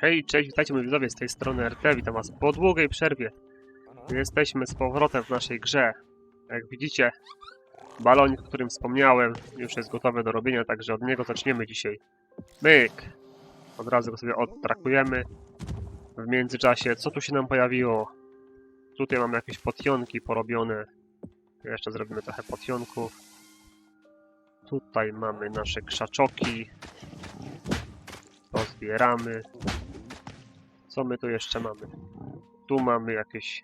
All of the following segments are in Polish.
Hej, cześć, witajcie moi widzowie z tej strony RT, witam was po długiej przerwie. Jesteśmy z powrotem w naszej grze. Jak widzicie, balonik, o którym wspomniałem, już jest gotowy do robienia, także od niego zaczniemy dzisiaj. Myk! Od razu go sobie odtrakujemy. W międzyczasie, co tu się nam pojawiło? Tutaj mamy jakieś potionki porobione. Jeszcze zrobimy trochę potionków. Tutaj mamy nasze krzaczoki. To zbieramy. Co my tu jeszcze mamy? Tu mamy jakieś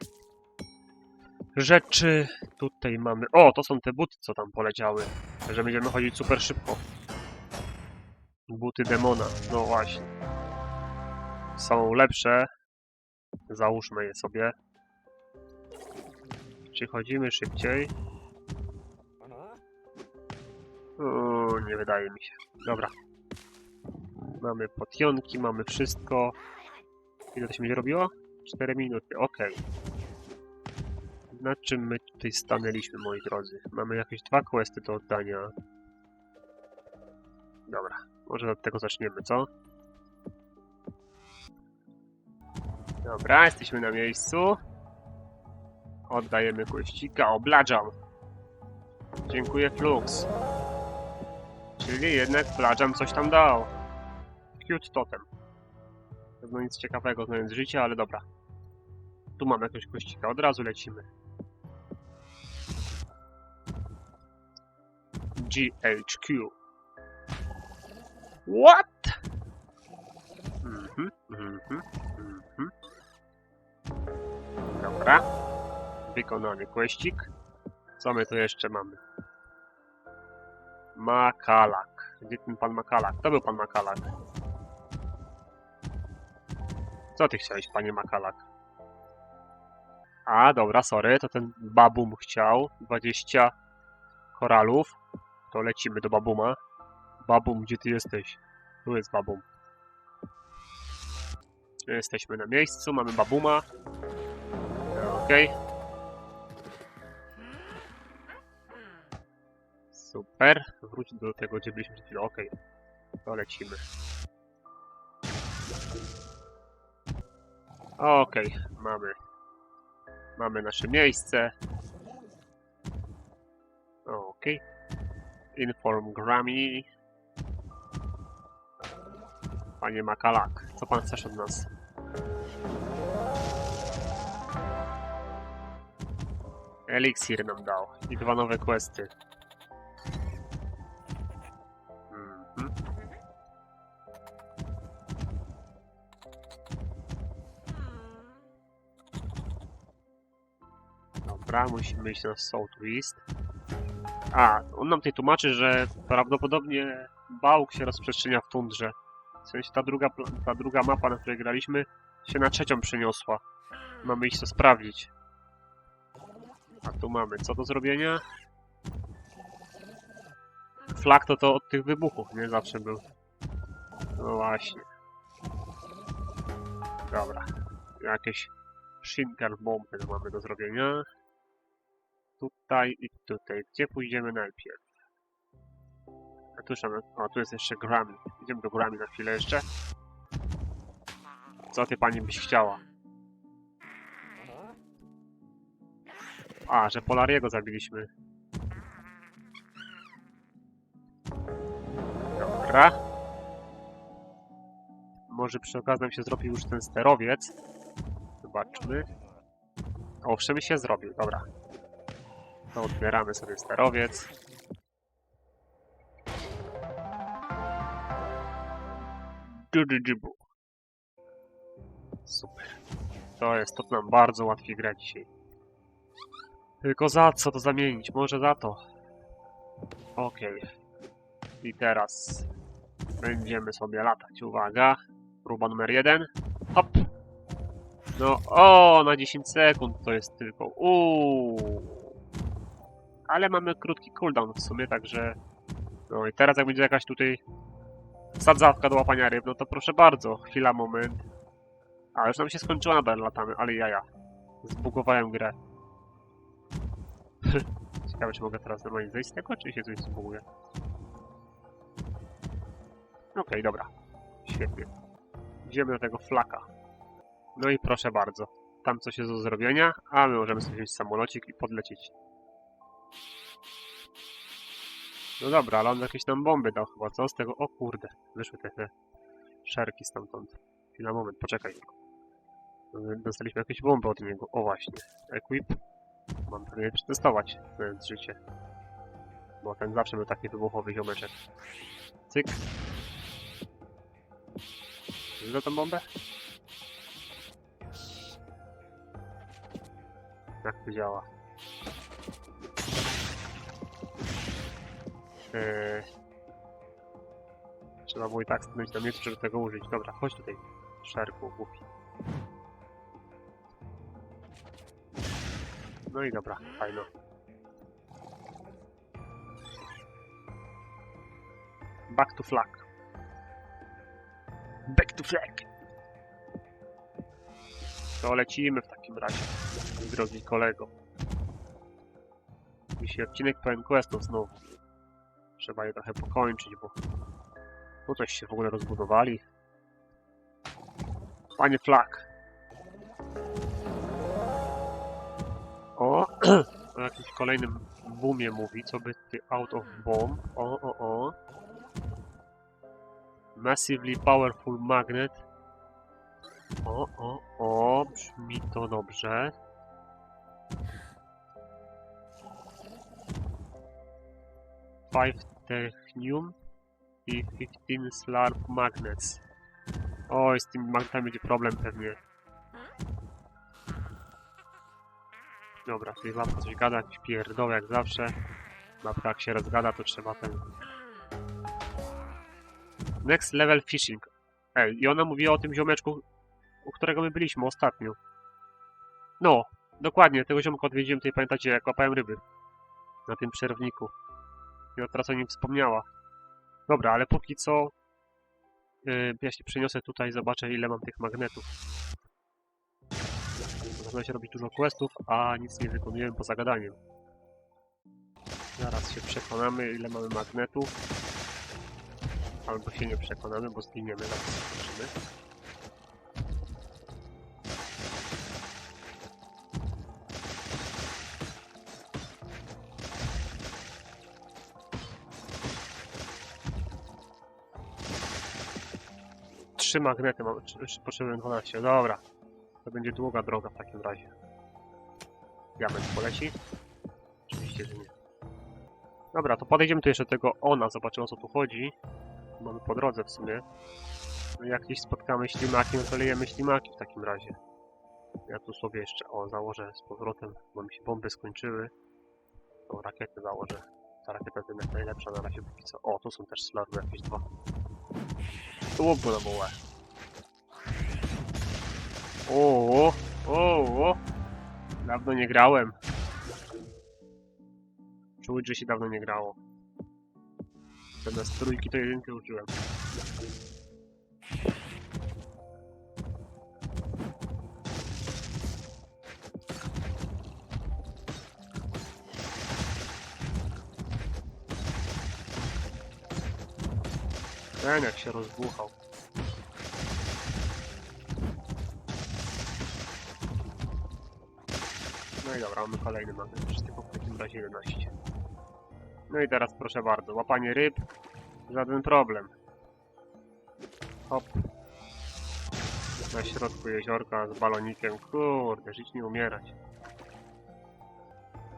rzeczy. Tutaj mamy... O, to są te buty, co tam poleciały. Że będziemy chodzić super szybko. Buty demona. No właśnie. Są lepsze. Załóżmy je sobie. Czy chodzimy szybciej? O, nie wydaje mi się. Dobra. Mamy potionki, mamy wszystko. Ile to się będzie robiło? 4 minuty, ok. Na czym my tutaj stanęliśmy, moi drodzy? Mamy jakieś dwa questy do oddania. Dobra, może od tego zaczniemy, co? Dobra, jesteśmy na miejscu. Oddajemy kościka, oblaczam. Dziękuję, Flux. Czyli jednak Fladżam coś tam dał. Cute totem. Pewno nic ciekawego znając życie, ale dobra. Tu mamy jakiegoś kościka, od razu lecimy. GHQ. What? Mhm, mhm, mhm. Dobra. Wykonany questik. Co my tu jeszcze mamy? Makalak. Gdzie ten pan Makalak? To był pan Makalak. Co ty chciałeś, panie Makalak? A, dobra, sorry, to ten babum chciał. 20 koralów. To lecimy do babuma. Babum, gdzie ty jesteś? Tu jest babum. Jesteśmy na miejscu, mamy babuma. Okej. Super. Wróć do tego, gdzie byliśmy przed. Okej. To lecimy. Okej, mamy. Mamy nasze miejsce. Okej. Inform Grammy. Panie Makalak, co pan chcesz od nas? Eliksir nam dał i dwa nowe questy. Dobra, musimy iść na Southwest. A, on nam tutaj tłumaczy, że prawdopodobnie Bałk się rozprzestrzenia w tundrze. W sensie ta druga, ta druga mapa, na której graliśmy, się na trzecią przeniosła. Mamy iść to sprawdzić. A tu mamy co do zrobienia? Flag to to od tych wybuchów, nie? Zawsze był. No właśnie. Dobra. Jakieś Shinker bomby mamy do zrobienia. Tutaj i tutaj. Gdzie pójdziemy najpierw? A tu, o, tu jest jeszcze Grammy. Idziemy do Grammy na chwilę jeszcze. Co ty pani byś chciała? A, że Polariego zabiliśmy. Dobra. Może przy okazji nam się zrobił już ten sterowiec. Zobaczmy. Owszem, się zrobił, dobra. To odbieramy sobie sterowiec. Super. To jest, to nam bardzo łatwiej grać dzisiaj. Tylko za co to zamienić? Może za to. Okej. I teraz będziemy sobie latać. Uwaga. Próba numer jeden. Hop. No, o, na 10 sekund to jest tylko. Uuu. Ale mamy krótki cooldown w sumie, także... No i teraz jak będzie jakaś tutaj sadzawka do łapania ryb, no to proszę bardzo. Chwila, moment. A, już nam się skończyła nadal latamy, ale jaja. Zbugowałem grę. Ciekawe, czy mogę teraz normalnie zejść z tego, czy się coś zbuguje. Okej, dobra. Świetnie. Idziemy do tego flaka. No i proszę bardzo. Tam coś jest do zrobienia, a my możemy sobie wziąć samolocik i podlecieć. No dobra, ale on jakieś tam bomby dał chyba. Co z tego? O kurde, wyszły te, te szerki stamtąd. Chwila, moment, poczekaj. Dostaliśmy jakieś bomby od niego. O właśnie. Equip. Mam pewnie przetestować, znając życie. Bo ten zawsze był taki wybuchowy ziomeczek. Cyk. Widzisz tą bombę? Jak to działa? Eee... Trzeba było i tak stanąć na miejscu, żeby tego użyć. Dobra, chodź tutaj. Szerku, głupi. No i dobra, fajno. Back to flag. Back to flag. To lecimy w takim razie, drogi kolego. Dzisiaj odcinek pełen questów znowu. Trzeba je trochę pokończyć, bo tu coś się w ogóle rozbudowali. Panie flag. O, o jakimś kolejnym boomie mówi, co by ty out of bomb. O, o, o. Massively powerful magnet. O, o, o, brzmi to dobrze. Five technium i 15 slarp magnets. Oj, z tym magnetami będzie problem pewnie. Dobra, tutaj babka coś gada, jakiś pierdoł jak zawsze. Babka jak się rozgada, to trzeba ten... Next level fishing. Ej, i ona mówiła o tym ziomeczku, u którego my byliśmy ostatnio. No, dokładnie, tego ziomka odwiedziłem tutaj, pamiętacie, jak łapałem ryby. Na tym przerwniku. I teraz o nim wspomniała. Dobra, ale póki co... Yy, ja się przeniosę tutaj zobaczę, ile mam tych magnetów. Zaczyna się robić dużo questów, a nic nie wykonujemy poza gadaniem. Zaraz się przekonamy, ile mamy magnetów. Albo się nie przekonamy, bo zginiemy, zaraz zobaczymy. Trzy magnety mam, potrzebuję 12, dobra. To będzie długa droga w takim razie. Diament poleci? Oczywiście, że nie. Dobra, to podejdziemy tu jeszcze do tego ona, zobaczymy o co tu chodzi. Mamy po drodze w sumie. No jak gdzieś spotkamy ślimaki, no to lejemy ślimaki w takim razie. Ja tu sobie jeszcze, o, założę z powrotem, bo mi się bomby skończyły. Tą rakietę założę. Ta rakieta jest najlepsza na razie póki co. O, tu są też slarwy jakieś dwa. Tu łuk na bułę. O, o, o. Dawno nie grałem. Czuć, że się dawno nie grało. Zamiast trójki to jedynkę użyłem. Ten jak się rozbuchał. No i dobra, mamy kolejny magnet. Wszystkiego w takim razie 11. No i teraz proszę bardzo, łapanie ryb, żaden problem. Hop. Na środku jeziorka z balonikiem, kurde, żyć nie umierać.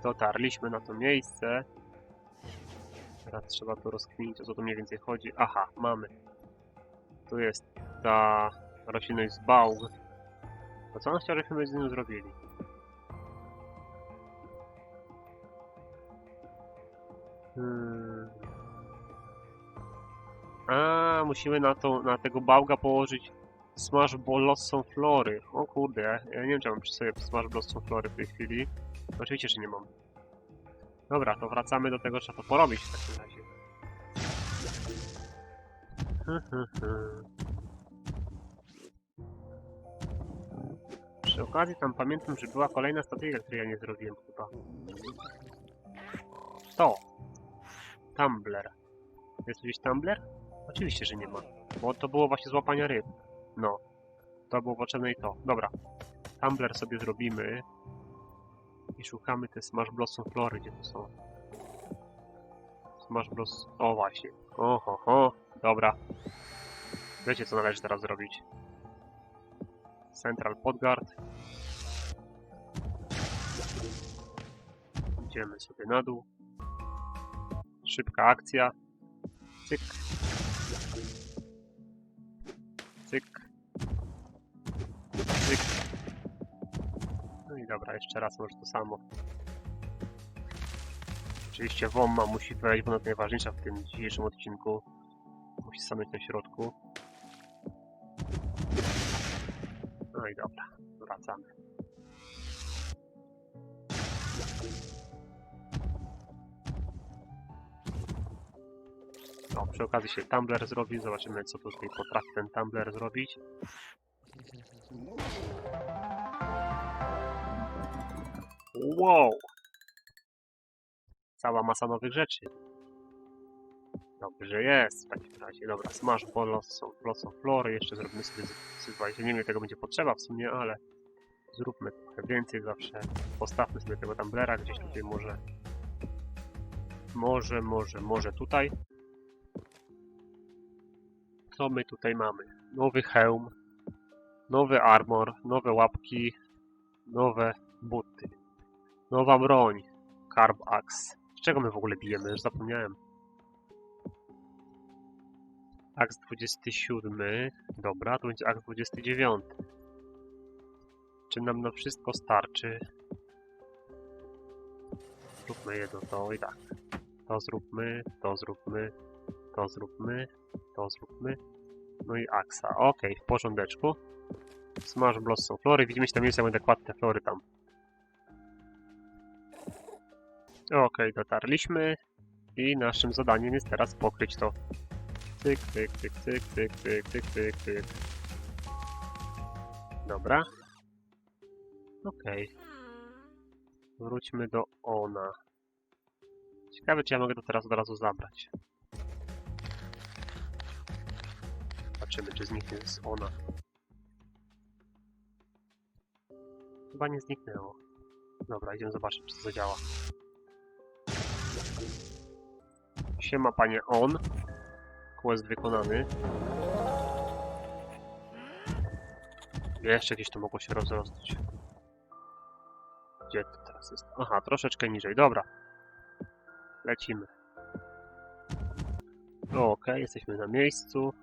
Dotarliśmy na to miejsce. Teraz trzeba to rozkminić, o co tu mniej więcej chodzi. Aha, mamy. Tu jest ta roślinność z bałg. Co on chciał, żebyśmy z nim zrobili? Hmm. A, musimy na, to, na tego bałga położyć Smash Blossom Flory. O kurde, ja, ja nie wiem, czy mam przy sobie Smash Blossom Flory w tej chwili. Oczywiście, że nie mam. Dobra, to wracamy do tego, trzeba to porobić w takim razie. Przy okazji tam pamiętam, że była kolejna statyjka, której ja nie zrobiłem chyba. To. Tumbler. Jest gdzieś tumbler? Oczywiście, że nie ma. Bo to było właśnie złapania ryb. No. To było potrzebne i to. Dobra. Tumbler sobie zrobimy. Szukamy te Smash Blossom Flory, gdzie to są. Smash Bros... O właśnie. Oho, ho. Dobra. Wiecie co należy teraz zrobić. Central Podguard. Idziemy sobie na dół. Szybka akcja. Cyk. Cyk. I dobra, jeszcze raz może to samo. Oczywiście Womma musi wejść, bo ona najważniejsza w tym dzisiejszym odcinku. Musi stanąć na środku. No i dobra, wracamy. O, przy okazji się tumbler zrobi, zobaczymy co tutaj potrafi ten tumbler zrobić. Wow! Cała masa nowych rzeczy. Dobrze jest w takim razie. Dobra, smash blossom, blossom flory. Jeszcze zrobimy sobie. Nie wiem, tego będzie potrzeba w sumie, ale zróbmy trochę więcej zawsze. Postawmy sobie tego tumblera gdzieś tutaj może. Może, może, może tutaj. Co my tutaj mamy? Nowy hełm, nowy armor, nowe łapki, nowe buty, nowa broń, carb axe. Z czego my w ogóle bijemy? Już zapomniałem. Aks 27. Dobra, to będzie aks 29. Czy nam na wszystko starczy? Zróbmy jedno to i tak. To zróbmy, to zróbmy, to zróbmy, to zróbmy. No i aksa. Ok, w porządeczku. Smash Blossom Flory. Widzimy, jest będę kładł te flory tam. Ok, dotarliśmy. I naszym zadaniem jest teraz pokryć to. Tyk, tyk, tyk, tyk, tyk, tyk, tyk, tyk, tyk. Dobra. Okej. Wróćmy do ona. Ciekawe, czy ja mogę to teraz od razu zabrać. Zobaczymy, czy zniknie z ona. Chyba nie zniknęło. Dobra, idziemy zobaczyć, czy to zadziała. Siema, panie on. Quest wykonany. Jeszcze gdzieś to mogło się rozrosnąć. Gdzie to teraz jest? Aha, troszeczkę niżej, dobra. Lecimy. Okej, jesteśmy na miejscu.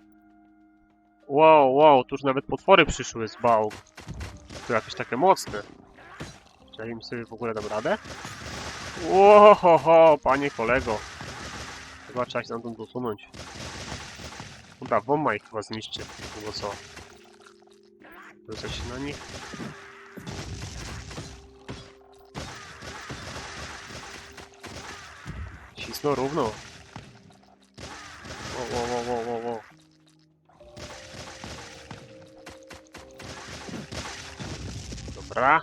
Wow, wow, tu już nawet potwory przyszły z bał. To jakieś takie mocne. Czy im sobie w ogóle dam radę? Ho, panie kolego. Chyba trzeba się stamtąd dosunąć. Dobra, bomba ich chyba zniszczy. Albo co? Rzucać się na nich. Cisno równo. Wo, wo, wo, wo, wo, wo. Dobra.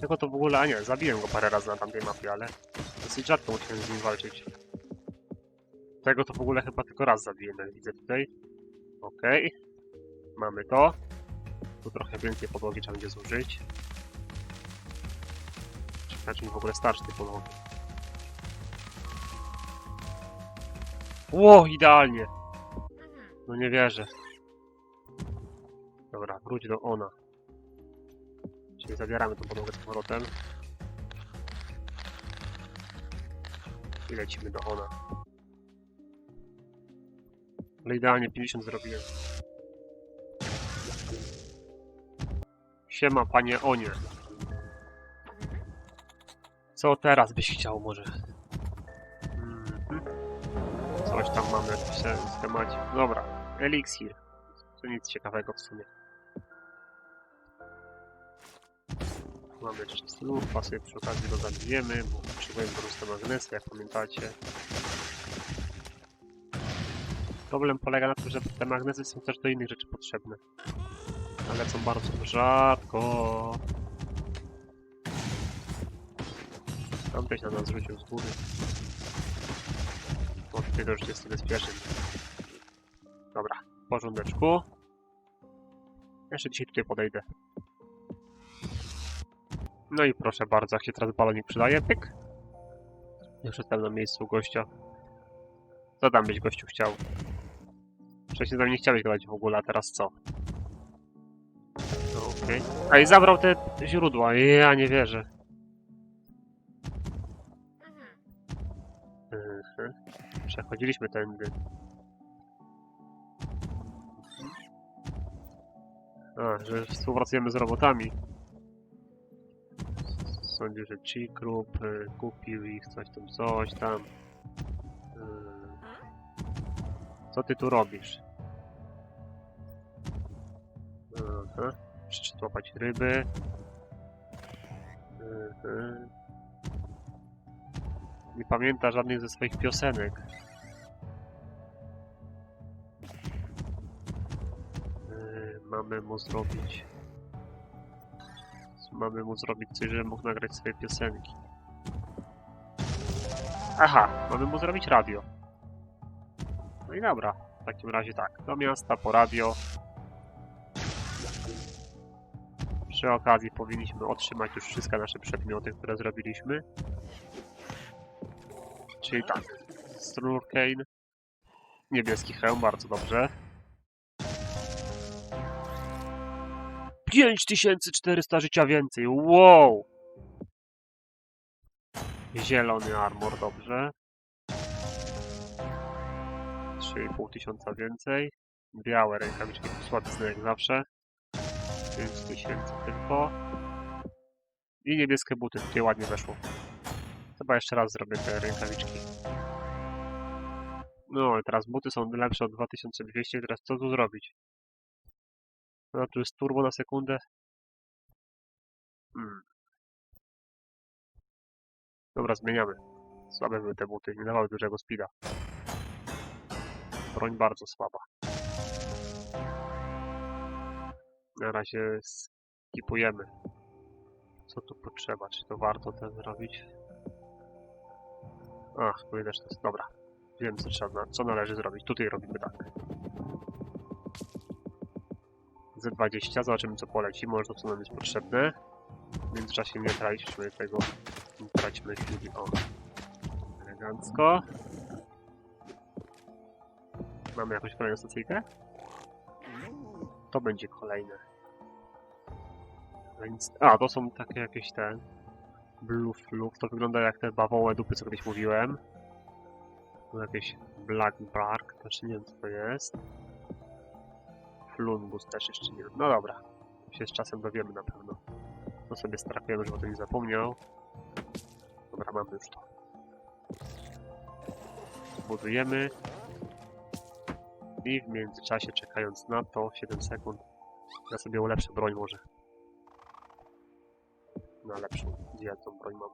Tego to w ogóle, a nie, zabiłem go parę razy na tamtej mapie, ale dosyć rzadko musiałem z nim walczyć. Tego to w ogóle chyba tylko raz zabiłem, jak widzę tutaj. Okej. Mamy to. Tu trochę więcej podłogi trzeba będzie zużyć. Ciekawe, czy mi w ogóle starczy tej podłogi. Ło, idealnie! No nie wierzę. Dobra, wróć do ona. Czyli zabieramy tą podłogę z powrotem. I lecimy do ona. Ale idealnie 50 zrobiłem. Siema, panie Onie. Co teraz byś chciał może? Mhm. Coś tam mamy w temacie. Dobra, eliksir. To nic ciekawego w sumie. Mamy jeszcze snów, sobie przy okazji go zabijemy, bo potrzebujemy do magnesu, jak pamiętacie. Problem polega na tym, że te magnesy są też do innych rzeczy potrzebne. Ale są bardzo rzadko. Tamteś na nas rzucił z góry. Od tego już jest niebezpieczny. Dobra, porządeczku. Jeszcze dzisiaj tutaj podejdę. No i proszę bardzo, jak się teraz balonik przydaje, pyk. Już jestem na miejscu gościa. Tam byś gościu chciał? Wcześniej nami nie chciałeś gadać w ogóle, a teraz co? No, Okej. A i zabrał te źródła, ja nie wierzę. Mhm. Przechodziliśmy tędy. A, że współpracujemy z robotami. Sądzę, że G-Group y, kupił ich, coś tam, coś tam. Co ty tu robisz? Przyszedł złapać ryby. Mhm. Nie pamięta żadnej ze swoich piosenek. Yy, mamy mu zrobić. Mamy mu zrobić coś, żeby mógł nagrać swoje piosenki. Aha, mamy mu zrobić radio. No i dobra, w takim razie tak. Do miasta po radio. Przy okazji powinniśmy otrzymać już wszystkie nasze przedmioty, które zrobiliśmy. Czyli tak, Strurkane, niebieski hełm, bardzo dobrze. 5400 życia więcej, wow! Zielony armor, dobrze. 3,5 tysiąca więcej. Białe rękawiczki, słabizny jak zawsze. 5000 tylko. I niebieskie buty, tutaj ładnie weszło. Chyba jeszcze raz zrobię te rękawiczki. No, ale teraz buty są lepsze od 2200, teraz co tu zrobić? No, tu jest turbo na sekundę. Hmm. Dobra, zmieniamy. Słabe były te buty, nie dawały dużego speeda. Broń bardzo słaba. Na razie skipujemy. Co tu potrzeba? Czy to warto to zrobić? Ach, też to jest. Dobra. Wiem, co trzeba, co należy zrobić. Tutaj robimy tak. Z20, zobaczymy co poleci, może to co nam jest potrzebne. W międzyczasie nie traćmy tego, traćmy chwili, o. Elegancko. Mamy jakąś kolejną stacyjkę? To będzie kolejne. A, to są takie jakieś te blue fluff, to wygląda jak te bawołe dupy, co kiedyś mówiłem. Tu jakieś black bark, też nie wiem co to jest. Flunbus też jeszcze nie wiem. No dobra, się z czasem dowiemy na pewno. To sobie strakujemy, żeby o tym nie zapomniał. Dobra, mamy już to. Budujemy. I w międzyczasie, czekając na to, 7 sekund, ja sobie ulepszę broń może. Na lepszą. Gdzie ja tą broń mam?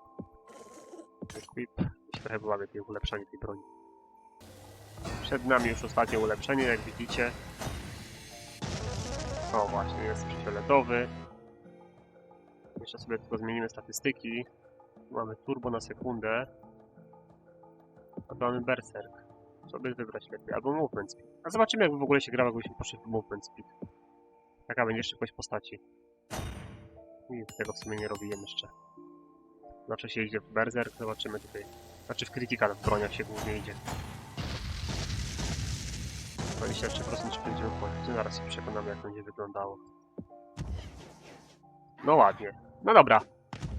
Equip. Trochę była lepiej ulepszanie tej broni. Przed nami już ostatnie ulepszenie, jak widzicie. O właśnie, jest fioletowy. Jeszcze sobie tylko zmienimy statystyki. Mamy turbo na sekundę. A mamy berserk. By wybrać lepiej? Albo movement speed. A zobaczymy jak w ogóle się gra, jakbyśmy poszli w movement speed. Taka będzie szybkość postaci. I tego w sumie nie robiłem jeszcze. Znaczy się idzie w berserk, zobaczymy tutaj. Znaczy w critical w broniach się głównie idzie. 23% czy będziemy wchodzić. Zaraz się przekonamy jak będzie wyglądało. No ładnie. No dobra.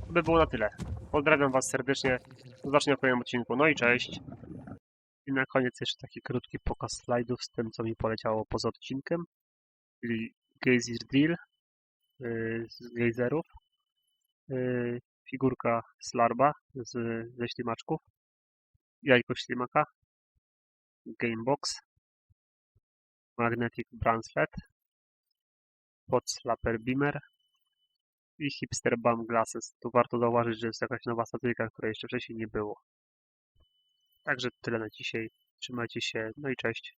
To by było na tyle. Pozdrawiam was serdecznie. Do zobaczenia w kolejnym odcinku. No i cześć. I na koniec jeszcze taki krótki pokaz slajdów z tym, co mi poleciało poza odcinkiem. Czyli Geyser Drill yy, z gejzerów. Yy, figurka Slarba z, ze ślimaczków. Jajko ślimaka. Gamebox. Magnetic Bracelet. Pod Slapper Beamer i Hipster Bum Glasses. Tu warto zauważyć, że jest jakaś nowa statyjka, której jeszcze wcześniej nie było. Także tyle na dzisiaj. Trzymajcie się, no i cześć.